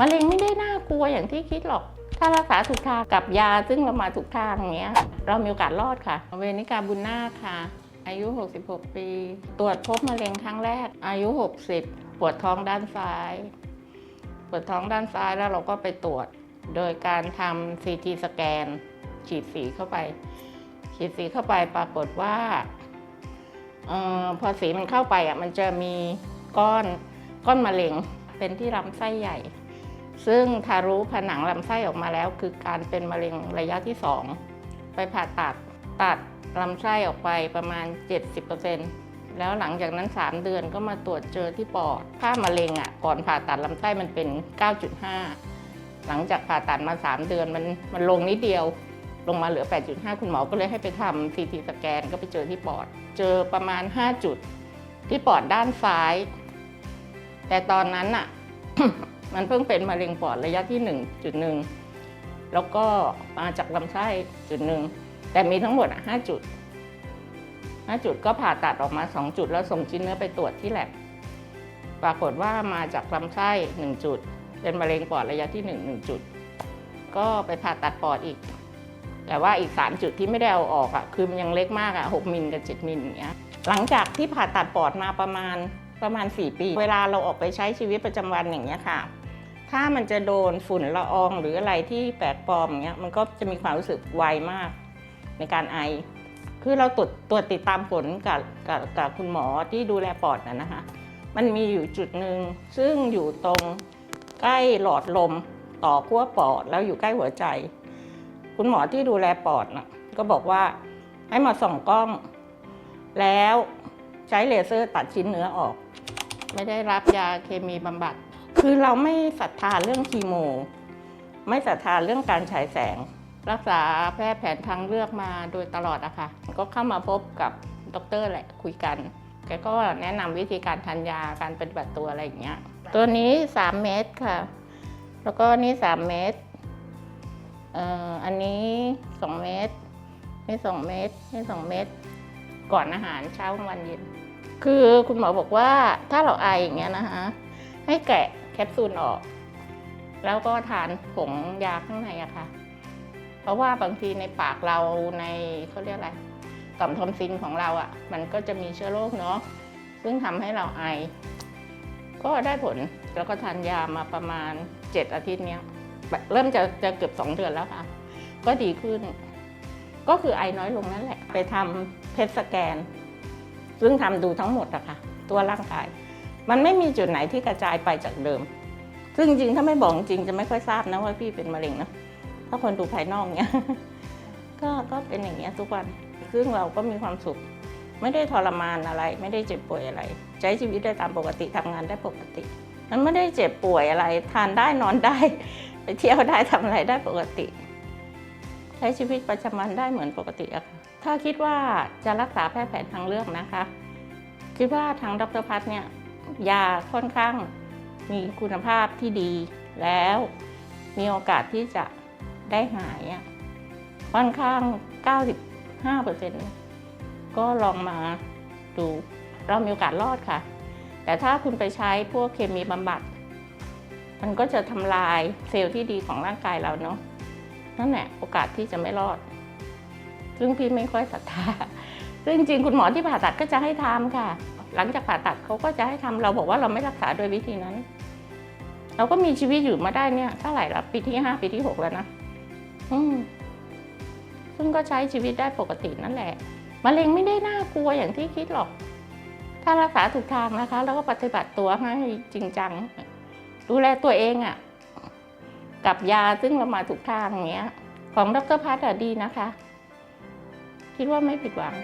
มะเร็งไม่ได้น่ากลัวอย่างที่คิดหรอก ถ้ารักษาถูกทางกับยาซึ่งเรามาถูกทางอย่างเงี้ย เรามีโอกาสรอดค่ะ เวนิกาบุญนาคค่ะ อายุ 66 ปี ตรวจพบมะเร็งครั้งแรก อายุ 60 ปวดท้องด้านซ้าย ปวดท้องด้านซ้ายแล้วเราก็ไปตรวจ โดยการทำซีทีสแกน ฉีดสีเข้าไป ฉีดสีเข้าไปปรากฏว่าออพอสีมันเข้าไปอะมันจะมีก้อนก้อนมะเร็งเป็นที่ลำไส้ใหญ่ ซึ่งทารุผนังลำไส้ออกมาแล้ว คือการเป็นมะเร็งระยะที่สองไปผ่าตัดตัดลำไส้ออกไปประมาณ 70%แล้วหลังจากนั้น 3 เดือนก็มาตรวจเจอที่ปอดค่ามะเร็งอะก่อนผ่าตัดลำไส้มันเป็น 9.5 หลังจากผ่าตัดมา 3 เดือนมันมันลงนิดเดียวลงมาเหลือ 8.5 คุณหมอก็เลยให้ไปทำซีทีสแกนก็ไปเจอที่ปอด เจอประมาณ 5 จุด ที่ปอดด้านซ้าย แต่ตอนนั้นอะ มันเพิ่งเป็นมะเร็งปอดระยะที่ 1.1 แล้วก็มาจากลำไส้จุดหนึ่งแต่มีทั้งหมด 5 จุด 5 จุดก็ผ่าตัดออกมา 2 จุด แล้วส่งชิ้นเนื้อไปตรวจที่แลบปรากฏว่ามาจากลำไส้ 1 จุด เป็นมะเร็งปอดระยะที่ 1 1 จุด ก็ไปผ่าตัดปอดอีก แต่ว่าอีก 3 จุดที่ไม่ได้เอาออกอะ่ะคือมันยังเล็กมากอะ่ะ 6 มิลกับ 7 มิลอย่างเงี้ย หลังจากที่ผ่าตัดปอดมาประมาณประมาณ 4 ปี เวลาเราออกไปใช้ชีวิตประจำวันอย่างเงี้ยค่ะ ถ้ามันจะโดนฝุ่นละอองหรืออะไรที่แปลกปลอมอย่างเงี้ยมันก็จะมีความรู้สึกไวมากในการไอ คือเราตรวจตรวจติดตามผลกับกับกับคุณหมอที่ดูแลปอดนะนะคะ มันมีอยู่จุดหนึ่งซึ่งอยู่ตรงใกล้หลอดลมต่อขั้วปอดแล้วอยู่ใกล้หัวใจ คุณหมอที่ดูแลปอดนะก็บอกว่าให้มาส่องกล้อง แล้วใช้เลเซอร์ตัดชิ้นเนื้อออก ไม่ได้รับยาเคมีบำบัด คือเราไม่ศรัทธาเรื่องคีโม ไม่ศรัทธาเรื่องการฉายแสง รักษาแพทย์แผนทางเลือกมาโดยตลอดอะค่ะก็เข้ามาพบกับดอกเตอร์แหละคุยกันแกก็แนะนำวิธีการทานยาการปฏิบัติตัวอะไรอย่างเงี้ย ตัวนี้ 3 เม็ดค่ะ แล้วก็นี่ 3 เม็ดเอ่ออันนี้ 2 เม็ดนี่ 2 เม็ดนี่ 2 เม็ดก่อนอาหารเช้ากลางวันเย็น คือคุณหมอบอกว่าถ้าเราไออย่างเงี้ยนะคะให้แกะ แคปซูลออก แล้วก็ทานผงยาข้างในอะค่ะ เพราะว่าบางทีในปากเราในเขาเรียกอะไรต่อมทอมซินของเราอะ่ะมันก็จะมีเชื้อโรคเนาะซึ่งทำให้เราไอ ก็ได้ผลแล้วก็ทานยามาประมาณ 7 อาทิตย์เนี้ยเริ่มจะจะเกือบ 2 เดือนแล้วค่ะ ก็ดีขึ้น ก็คือไอน้อยลงนั่นแหละ ไปทำเพชสแกน ซึ่งทำดูทั้งหมดอะค่ะ ตัวร่างกาย มันไม่มีจุดไหนที่กระจายไปจากเดิม ซึ่งจริงถ้าไม่บอกจริงจะไม่ค่อยทราบนะว่าพี่เป็นมะเร็งนะ ถ้าคนดูภายนอกเนี้ยก็ก็เป็นอย่างเงี้ยทุกวัน ซึ่งเราก็มีความสุข ไม่ได้ทรมานอะไร ไม่ได้เจ็บป่วยอะไร ใช้ชีวิตได้ตามปกติทำงานได้ปกติ มันไม่ได้เจ็บป่วยอะไร ทานได้นอนได้ ไปเที่ยวได้ทำอะไรได้ปกติ ใช้ชีวิตประจำวันได้เหมือนปกติอะค่ะ ถ้าคิดว่าจะรักษาแพทย์แผนทางเลือกนะคะ คิดว่าทางดรพัฒน์เนี่ย ยาค่อนข้างมีคุณภาพที่ดีแล้วมีโอกาสที่จะได้หายอะค่อนข้าง 95%ก็ลองมาดูเรามีโอกาสรอดค่ะ แต่ถ้าคุณไปใช้พวกเคมีบำบัด มันก็จะทำลายเซลล์ที่ดีของร่างกายเราเนาะนั่นแหละโอกาสที่จะไม่รอด ซึ่งพี่ไม่ค่อยศรัทธาซึ่งจริงๆคุณหมอที่ผ่าตัดก็จะให้ทำค่ะ หลังจากผ่าตัดเขาก็จะให้ทำเราบอกว่าเราไม่รักษาโดยวิธีนั้น เราก็มีชีวิตอยู่มาได้เนี่ยเท่าไหร่ละปีที่ห้าปีที่หกแล้วนะอืมซึ่งก็ใช้ชีวิตได้ปกตินั่นแหละมะเร็งไม่ได้น่ากลัวอย่างที่คิดหรอก ถ้ารักษาถูกทางนะคะ แล้วก็ปฏิบัติตัวให้จริงจัง ดูแลตัวเองอะ่ะ กับยาซึ่งเรามาถูกทางอย่างเงี้ย ของดรพัฒน์ดีนะคะ คิดว่าไม่ผิดหวัง